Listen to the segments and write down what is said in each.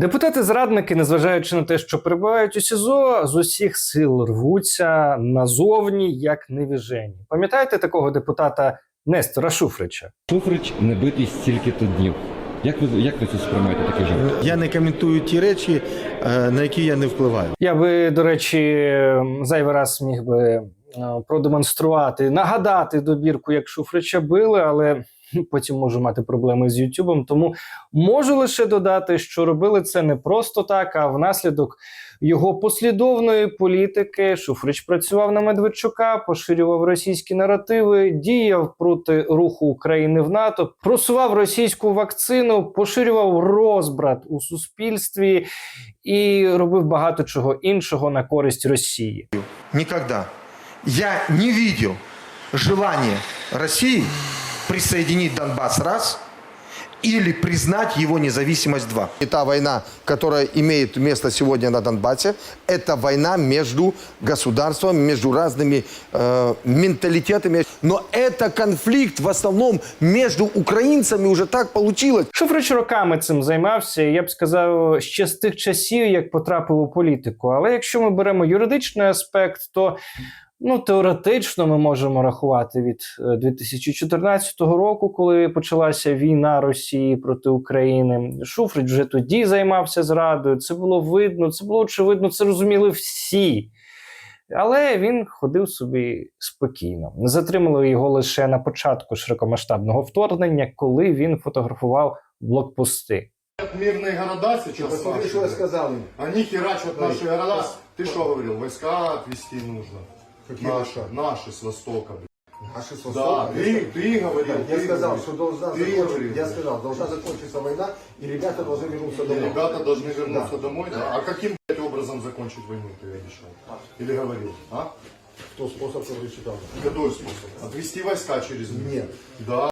Депутати-зрадники, незважаючи на те, що перебувають у СІЗО, з усіх сил рвуться назовні як невіжені. Пам'ятаєте такого депутата Нестора Шуфрича? Шуфрич не битий стільки-то днів. Як ви, як ви це сприймаєте такий жарт? Я не коментую ті речі, е, на які я не впливаю. Я би, до речі, зайвий раз міг би е, продемонструвати, нагадати добірку, як Шуфрича били, але потім можу мати проблеми з Ютубом. Тому можу лише додати, що робили це не просто так, а внаслідок його послідовної політики. Шуфрич працював на Медведчука, поширював російські наративи, діяв проти руху України в НАТО, просував російську вакцину, поширював розбрат у суспільстві і робив багато чого іншого на користь Росії. Никогда. Я не видел желания России присоединить Донбасс раз или признать его независимость два. И та война, которая имеет место сегодня на Донбассе, это война между государствами, между разными э, менталитетами. Но это конфликт в основном между украинцами уже так получилось. Шуфрич роками цим займався, і я б сказав, ще з тих часів, як потрапив у політику. Але якщо ми беремо юридичний аспект, то ну теоретично ми можемо рахувати від е, 2014 року, коли почалася війна Росії проти України. Шуфрич вже тоді займався зрадою. Це було видно, це було очевидно, це розуміли всі. Але він ходив собі спокійно. Затримали його лише на початку широкомасштабного вторгнення, коли він фотографував блокпости. Мирные города сейчас Посмотри, что я сказал им. Они херачат наши города. Ты что говорил? Войска отвести нужно. Какие наши, наши с востока. блин. Наши с Да, Востока. ты, ты говорил. Я ты сказал, говорил. что должна Ты закончиться, говорил. я сказал, должна закончиться война, и ребята должны вернуться И домой. ребята должны вернуться домой, да? А каким блядь, образом закончить войну ты обещал? Или говорил? А? Кто способ, который читал. Какой способ? Отвести войска через них? Нет. Да.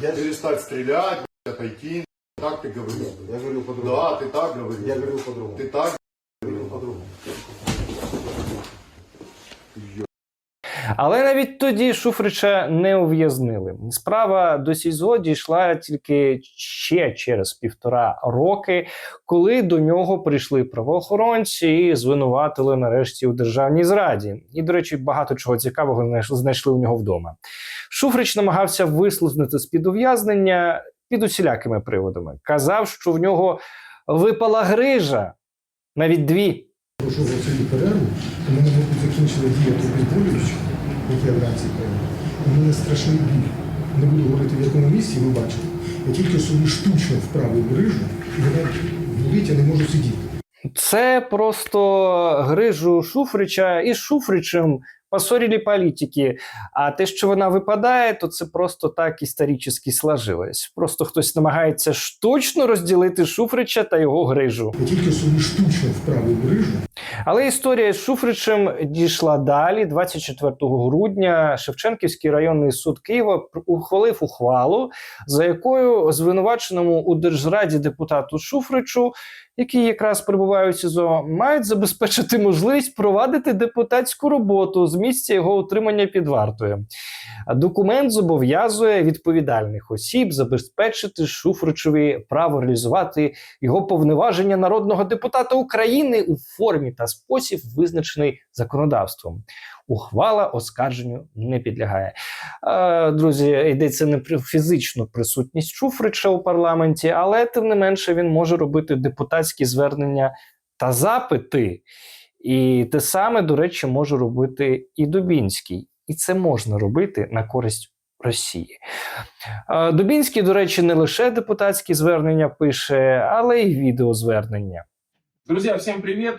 Я, Перестать стрелять, блядь, отойти. Так ты говорил. Я говорил по-другому. Да, ты так говорил. Я говорил по-другому. Ты так Але навіть тоді Шуфрича не ув'язнили. Справа до СІЗО дійшла тільки ще через півтора роки, коли до нього прийшли правоохоронці і звинуватили нарешті у державній зраді. І, до речі, багато чого цікавого знайш- знайшли у нього вдома. Шуфрич намагався вислизнути з під ув'язнення під усілякими приводами. Казав, що в нього випала грижа, навіть дві. Пройшов оцю перерву, у мене мабуть, закінчила дія того зболюючого, яке я. У мене страшний біль. Не буду говорити в якому місці, ви бачите. Я тільки собі штучно вправив грижу, і вона болить, я не можу сидіти. Це просто грижу Шуфрича і Шуфричем поссорили політики. А те, що вона випадає, то це просто так історично сложилось. Просто хтось намагається штучно розділити Шуфрича та його грижу. Я тільки собі штучно вправив грижу, Але історія з Шуфричем дійшла далі. 24 грудня Шевченківський районний суд Києва ухвалив ухвалу, за якою звинуваченому у держзраді депутату Шуфричу, який якраз перебуває у СІЗО, мають забезпечити можливість провадити депутатську роботу з місця його утримання під вартою. Документ зобов'язує відповідальних осіб забезпечити Шуфричові право реалізувати його повноваження народного депутата України у формі та спосіб, визначений законодавством. Ухвала оскарженню не підлягає. Е, Друзі, йдеться не про фізичну присутність Шуфрича у парламенті, але тим не менше він може робити депутатські звернення та запити. І те саме, до речі, може робити і Дубінський. І це можна робити на користь Росії. Дубінський, до речі, не лише депутатські звернення пише, але й відеозвернення. Друзья, всем привет!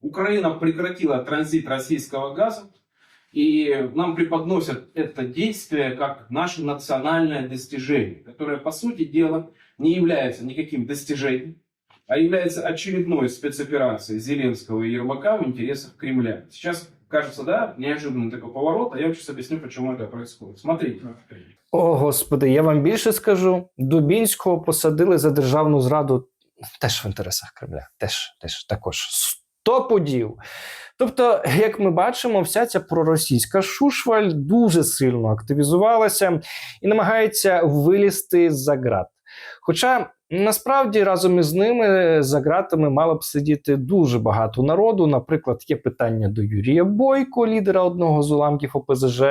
Украина прекратила транзит российского газа, и нам преподносят это действие как наше национальное достижение, которое, по сути дела, не является никаким достижением, а является очередной спецоперацией Зеленского и Ермака в интересах Кремля. Сейчас кажется, да, неожиданный такой поворот, а я вам сейчас объясню, почему это происходит. Смотрите. О, господи, я вам більше скажу: Дубінського посадили за державну зраду теж в інтересах Кремля. Теж, теж також сто подів. Тобто, як ми бачимо, вся ця проросійська шушваль дуже сильно активізувалася і намагається вилізти з-за ґрат. Хоча насправді разом із ними за ґратами мало б сидіти дуже багато народу. Наприклад, є питання до Юрія Бойко, лідера одного з уламків ОПЗЖ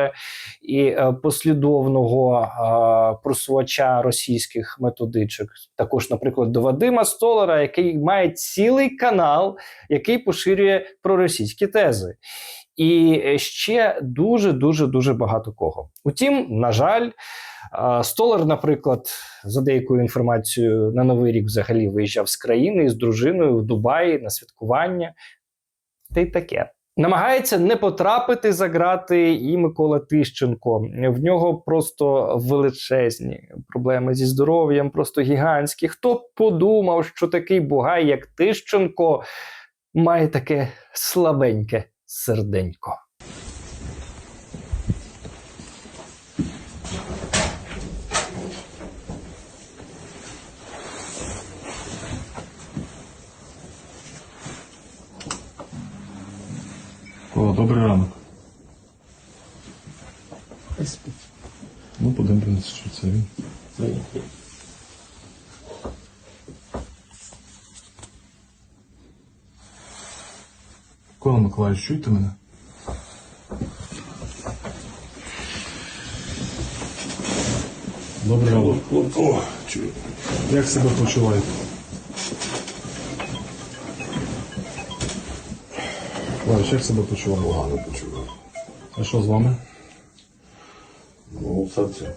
і е, послідовного е, просувача російських методичок. Також, наприклад, до Вадима Столара, який має цілий канал, який поширює проросійські тези. І е, ще дуже дуже дуже багато кого. Утім, на жаль, Столар, наприклад, за деякою інформацією, на новий рік взагалі виїжджав з країни з дружиною в Дубаї на святкування. Та й таке. Намагається не потрапити за грати і Микола Тищенко. В нього просто величезні проблеми зі здоров'ям, просто гігантські. Хто подумав, що такий бугай, як Тищенко, має таке слабеньке серденько. О, добрий ранок. Ну, подивимося, що це він. Микола Миколаївич, чуєте мене? Добрий ранок. О, чую. Як себе почуваєте? Миколаївич, як себе почуваєте? Погано почуваю. А що з вами? Ну, сердце.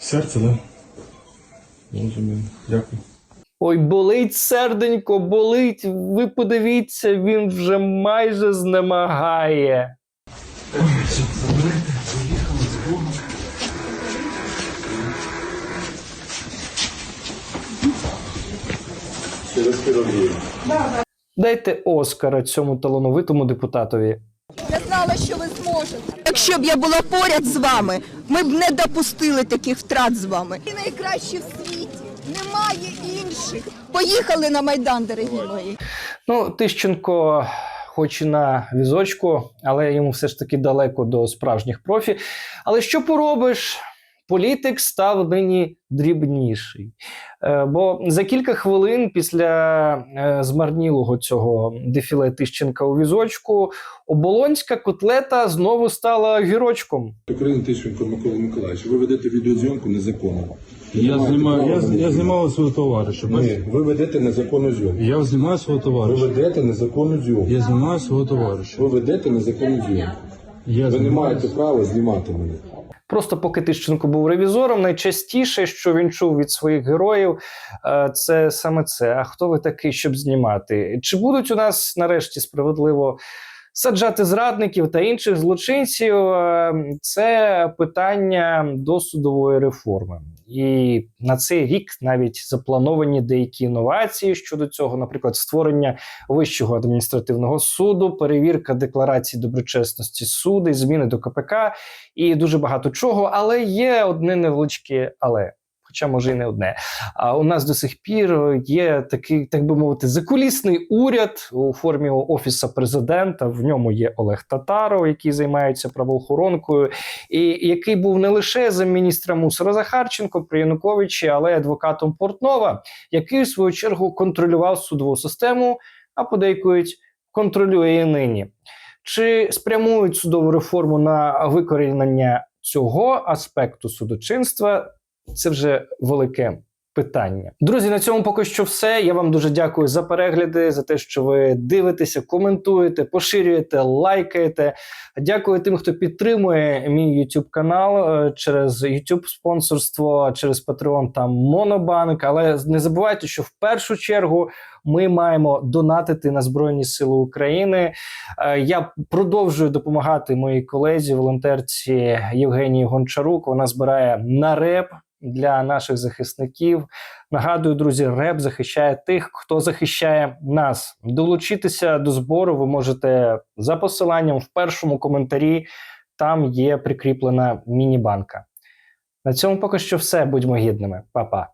Серце, так? Да? Розумію. Дякую. Ой, болить серденько, болить. Ви подивіться, він вже майже знемагає. Дайте Оскара цьому талановитому депутатові. Я знала, що ви зможете. Якщо б я була поряд з вами, ми б не допустили таких втрат з вами. І найкращі в Немає інших. Поїхали на Майдан, дорогі мої. Ну, Тищенко, хоч і на візочку, але йому все ж таки далеко до справжніх профі. Але що поробиш? Політик став нині дрібніший. Е, бо за кілька хвилин після е, змарнілого цього дефіле Тищенка у візочку оболонська котлета знову стала гірочком. Україна Тищенко Микола Миколаївич, ви ведете відеозйомку незаконно. Я знімаю, я, я знімав свого товариша. Ні, ви ведете незаконну зйомку. Я знімаю свого Ви товариша. ведете незаконну зйомку. Я знімаю свого товариша. Ви ведете незаконну зйомку. Я Ви не маєте права знімати мене. Просто поки Тищенко був ревізором, найчастіше, що він чув від своїх героїв, е, це саме це. А хто ви такий, щоб знімати? Чи будуть у нас нарешті справедливо саджати зрадників та інших злочинців? Е, Це питання досудової реформи. І на цей рік навіть заплановані деякі інновації щодо цього, наприклад, створення Вищого адміністративного суду, перевірка декларації доброчесності суду, зміни до КПК і дуже багато чого. Але є одне невеличке але. Хоча може і не одне. А у нас до сих пір є такий, так би мовити, закулісний уряд у формі офіса президента. В ньому є Олег Татаров, який займається правоохоронкою, і який був не лише замміністра Мусора Захарченко при Януковичі, але й адвокатом Портнова, який в свою чергу контролював судову систему, а подейкують контролює і нині. Чи спрямують судову реформу на викорінення цього аспекту судочинства? Це вже велике питання. Друзі, на цьому поки що все. Я вам дуже дякую за перегляди, за те, що ви дивитеся, коментуєте, поширюєте, лайкаєте. Дякую тим, хто підтримує мій YouTube канал е, через YouTube спонсорство, через Patreon та Монобанк. Але не забувайте, що в першу чергу ми маємо донатити на Збройні Сили України. Е, Я продовжую допомагати моїй колезі, волонтерці Євгенії Гончарук. Вона збирає на реп для наших захисників. Нагадую, друзі, реп захищає тих, хто захищає нас. Долучитися до збору ви можете за посиланням в першому коментарі. Там є прикріплена міні-банка. На цьому поки що все. Будьмо гідними. Па-па.